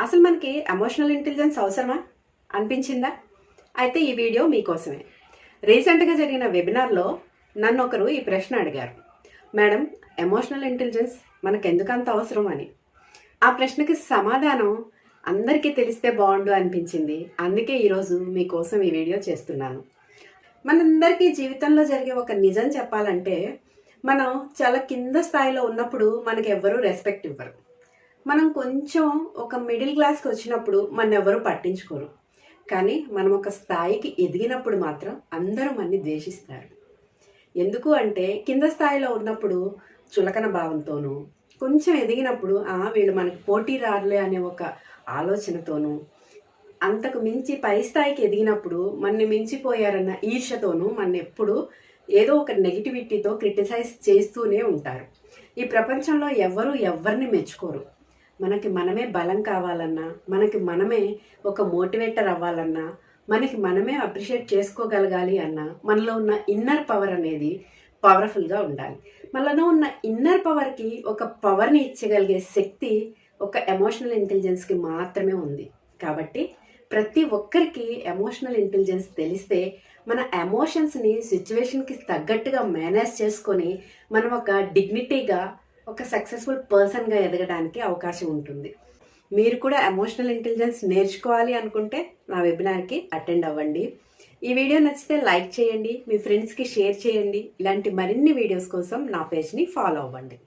అసలు మనకి emotional intelligence అవసరమా? అనిపించిందా? అయితే ఈ వీడియో మీకోసమే. రీసెంట్గా జరిగిన వెబినార్లో నన్ను ఒకరు ఈ ప్రశ్న అడిగారు. మేడం ఎమోషనల్ ఇంటెలిజెన్స్ మనకు ఎందుకంత అవసరం అని? ఆ ప్రశ్నకి సమాధానం అందరికీ తెలిస్తే బాగుండు అనిపించింది. అందుకే ఈరోజు మీకోసం ఈ వీడియో చేస్తున్నాను. మనందరికీ జీవితంలో జరిగే ఒక నిజం చెప్పాలంటే మనం చాలా కింద స్థాయిలో ఉన్నప్పుడు మనకి ఎవ్వరూ రెస్పెక్ట్ ఇవ్వరు. మనం కొంచెం ఒక మిడిల్ క్లాస్కి వచ్చినప్పుడు మన ఎవరు పట్టించుకోరు. కానీ మనం ఒక స్థాయికి ఎదిగినప్పుడు మాత్రం అందరూ మన్ని ద్వేషిస్తారు. ఎందుకు అంటే కింద స్థాయిలో ఉన్నప్పుడు చులకన భావంతోనూ కొంచెం ఎదిగినప్పుడు ఆ వీళ్ళు మనకి పోటీ రారులే అనే ఒక ఆలోచనతోనూ అంతకు మించి పై స్థాయికి ఎదిగినప్పుడు మన్ని మించిపోయారన్న ఈర్షతోనూ మన ఎప్పుడు ఏదో ఒక నెగిటివిటీతో క్రిటిసైజ్ చేస్తూనే ఉంటారు. ఈ ప్రపంచంలో ఎవరు ఎవరిని మెచ్చుకోరు. మనకి మనమే బలం కావాలన్నా మనకి మనమే ఒక మోటివేటర్ అవ్వాలన్నా మనకి మనమే అప్రిషియేట్ చేసుకోగలగాలి అన్నా మనలో ఉన్న ఇన్నర్ పవర్ అనేది పవర్ఫుల్గా ఉండాలి. మనలో ఉన్న ఇన్నర్ పవర్కి ఒక పవర్ని ఇచ్చగలిగే శక్తి ఒక ఎమోషనల్ ఇంటెలిజెన్స్కి మాత్రమే ఉంది. కాబట్టి ప్రతి ఒక్కరికి ఎమోషనల్ ఇంటెలిజెన్స్ తెలిస్తే మన ఎమోషన్స్ని సిచ్యువేషన్కి తగ్గట్టుగా మేనేజ్ చేసుకొని మనం ఒక డిగ్నిటీగా ఒక సక్సెస్ఫుల్ పర్సన్గా ఎదగడానికి అవకాశం ఉంటుంది. మీరు కూడా ఎమోషనల్ ఇంటెలిజెన్స్ నేర్చుకోవాలి అనుకుంటే నా వెబినార్కి అటెండ్ అవ్వండి. ఈ వీడియో నచ్చితే లైక్ చేయండి మీ ఫ్రెండ్స్కి షేర్ చేయండి. ఇలాంటి మరిన్ని వీడియోస్ కోసం నా పేజ్ని ఫాలో అవ్వండి.